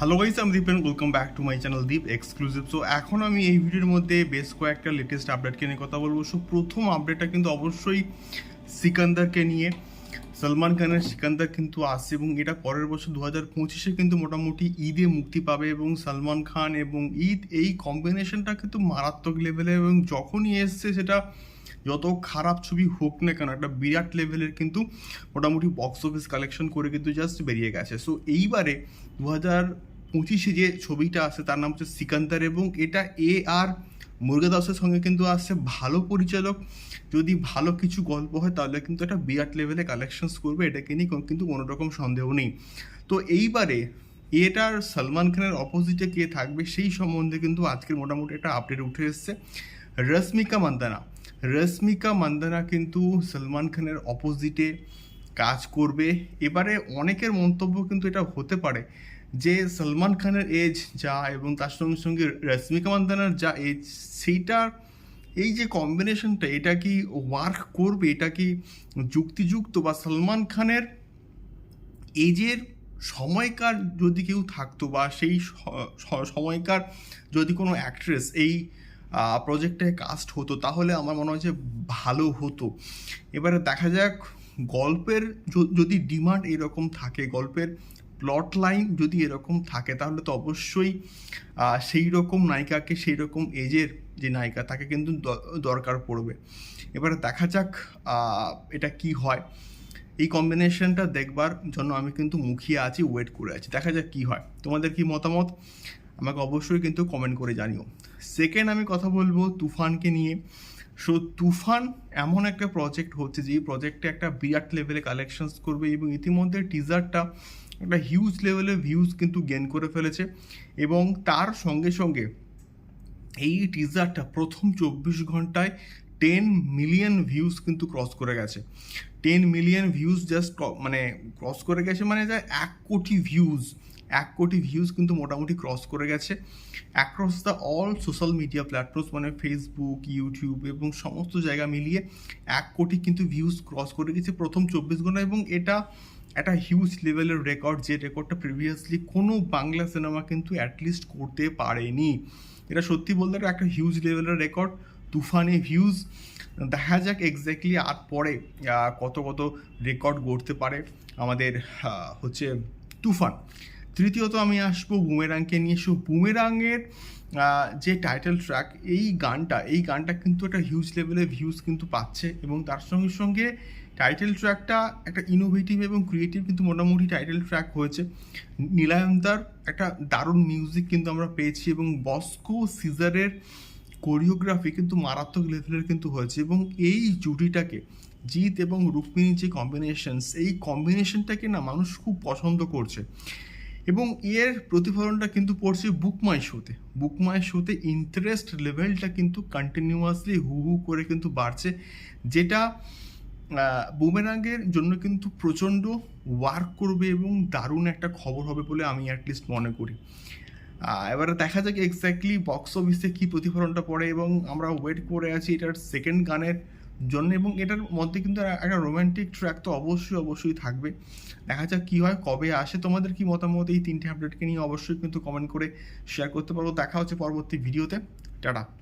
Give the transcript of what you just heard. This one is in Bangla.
হ্যালো গাইস আমি Dipen welcome back to my channel Deep exclusive so এখন আমি এই ভিডিওর মধ্যে বেশ কয়েকটা লেটেস্ট আপডেটকে নিয়ে কথা বলব। সো প্রথম আপডেটটা কিন্তু অবশ্যই সিকান্দারকে নিয়ে। সলমান খানের সিকান্দার কিন্তু আসছে এবং এটা পরের বছর দু হাজার পঁচিশে কিন্তু মোটামুটি ঈদে মুক্তি পাবে এবং সলমান খান এবং ঈদ এই কম্বিনেশনটা কিন্তু মারাত্মক লেভেলে এবং যখনই এসছে সেটা যত খারাপ ছবি হোক না কেন, একটা বিরাট লেভেলের কিন্তু মোটামুটি বক্স অফিস কালেকশন করে কিন্তু জাস্ট বেরিয়ে গেছে। সো এইবারে দু হাজার পঁচিশে যে ছবিটা আছে তার নাম হচ্ছে সিকান্দার এবং এটা এ আর মুরগাদাসের সঙ্গে কিন্তু আসছে ভালো পরিচালক। যদি ভালো কিছু গল্প হয়, তাহলে কিন্তু একটা বিরাট লেভেলে কালেকশনস করবে এটাকে নিয়ে কিন্তু কোনো রকম সন্দেহ নেই। তো এইবারে এটার সলমান খানের অপোজিটে কে থাকবে, সেই সম্বন্ধে কিন্তু আজকের মোটামুটি একটা আপডেট উঠে এসছে। রশ্মিকা মান্দানা। রশ্মিকা মান্দানা কিন্তু সলমান খানের অপোজিটে কাজ করবে। এবারে অনেকের মন্তব্য কিন্তু এটা হতে পারে যে সলমান খানের এজ যা এবং তার সঙ্গে সঙ্গে রশ্মিকা মান্দানার যা এজ সেইটার এই যে কম্বিনেশনটা এটা কি ওয়ার্ক করবে? এটা কি যুক্তিযুক্ত? বা সলমান খানের এজের সময়কার যদি কেউ থাকতো বা সেই সময়কার যদি কোনো অ্যাক্ট্রেস এই প্রজেক্টে কাস্ট হতো, তাহলে আমার মনে হয় যে ভালো হতো। এবারে দেখা যাক গল্পের যদি ডিমান্ড এরকম থাকে, গল্পের প্লট লাইন যদি এরকম থাকে, তাহলে তো অবশ্যই সেই রকম নায়িকাকে সেই রকম এজের যে নায়িকা, তাকে কিন্তু দরকার পড়বে। এবারে দেখা যাক এটা কি হয়। এই কম্বিনেশনটা দেখবার জন্য আমি কিন্তু মুখিয়ে আছি ওয়েট করে আছি। দেখা যাক কি হয়। তোমাদের কি মতামত? আমাকে অবশ্যই কিন্তু কমেন্ট করে জানিও। সেকেন্ড আমি কথা বলব তুফানকে নিয়ে। সো তুফান এমন একটা প্রজেক্ট হচ্ছে যে প্রজেক্টে একটা বিরাট লেভেলে কালেকশনস করবে এবং ইতিমধ্যে টিজারটা একটা হিউজ লেভেলে ভিউজ কিন্তু গেন করে ফেলেছে এবং তার সঙ্গে সঙ্গে এই টিজারটা প্রথম চব্বিশ ঘন্টায় টেন মিলিয়ন ভিউজ কিন্তু ক্রস করে গেছে। টেন মিলিয়ন ভিউজ জাস্ট মানে ক্রস করে গেছে মানে যা এক কোটি ভিউজ এক কোটি ভিউজ কিন্তু মোটামুটি ক্রস করে গেছে। Across the all social media platforms মানে ফেসবুক ইউটিউব এবং সমস্ত জায়গা মিলিয়ে এক কোটি কিন্তু ভিউজ ক্রস করে গেছে প্রথম চব্বিশ ঘণ্টা এবং এটা একটা হিউজ লেভেলের রেকর্ড যে রেকর্ডটা প্রিভিয়াসলি কোনো বাংলা সিনেমা কিন্তু অ্যাটলিস্ট করতে পারেনি। এটা সত্যি বলতে একটা হিউজ লেভেলের রেকর্ড তুফানে ভিউজ দেখা যাক এক্স্যাক্টলি আর পরে কত কত রেকর্ড গড়তে পারে আমাদের হচ্ছে তুফান। তৃতীয়ত আমি আসব বুমেরাংকে নিয়ে। সো বুমেরাংয়ের যে টাইটেল ট্র্যাক এই গানটা এই গানটা কিন্তু একটা হিউজ লেভেলে ভিউজ কিন্তু পাচ্ছে এবং তার সঙ্গে সঙ্গে টাইটেল ট্র্যাকটা একটা ইনোভেটিভ এবং ক্রিয়েটিভ কিন্তু মোটামুটি টাইটেল ট্র্যাক হয়েছে। নীলায়ন্তার একটা দারুণ মিউজিক কিন্তু আমরা পেয়েছি এবং বস্কো সিজারের কোরিওগ্রাফি কিন্তু মারাত্মক লেভেলের কিন্তু হয়েছে এবং এই জুটিটাকে জিৎ এবং রুক্মিণীর যে কম্বিনেশনস এই কম্বিনেশনটাকে না মানুষ খুব পছন্দ করছে। এবং এর প্রতিফলনটা কিন্তু পড়ছে বুকমাই শোতে বুকমাই শোতে ইন্টারেস্ট লেভেলটা কিন্তু কন্টিনিউয়াসলি হু হু করে কিন্তু বাড়ছে, যেটা বুমেরাঙ্গের জন্য কিন্তু প্রচণ্ড ওয়ার্ক করবে এবং দারুণ একটা খবর হবে বলে আমি অ্যাটলিস্ট মনে করি। এবারে দেখা যাক এক্স্যাক্টলি বক্স অফিসে কী প্রতিফলনটা পড়ে এবং আমরা ওয়েট করে আছি এটার সেকেন্ড গানের জন্য এবং এটার মধ্যে কিন্তু একটা রোমান্টিক ট্র্যাক তো অবশ্যই অবশ্যই থাকবে। দেখা যাক কী হয়, কবে আসে, তোমাদের কি মতামত? এই তিনটে আপডেটকে নিয়ে অবশ্যই কিন্তু কমেন্ট করে শেয়ার করতে পারো। দেখা হচ্ছে পরবর্তী ভিডিওতে টাটা।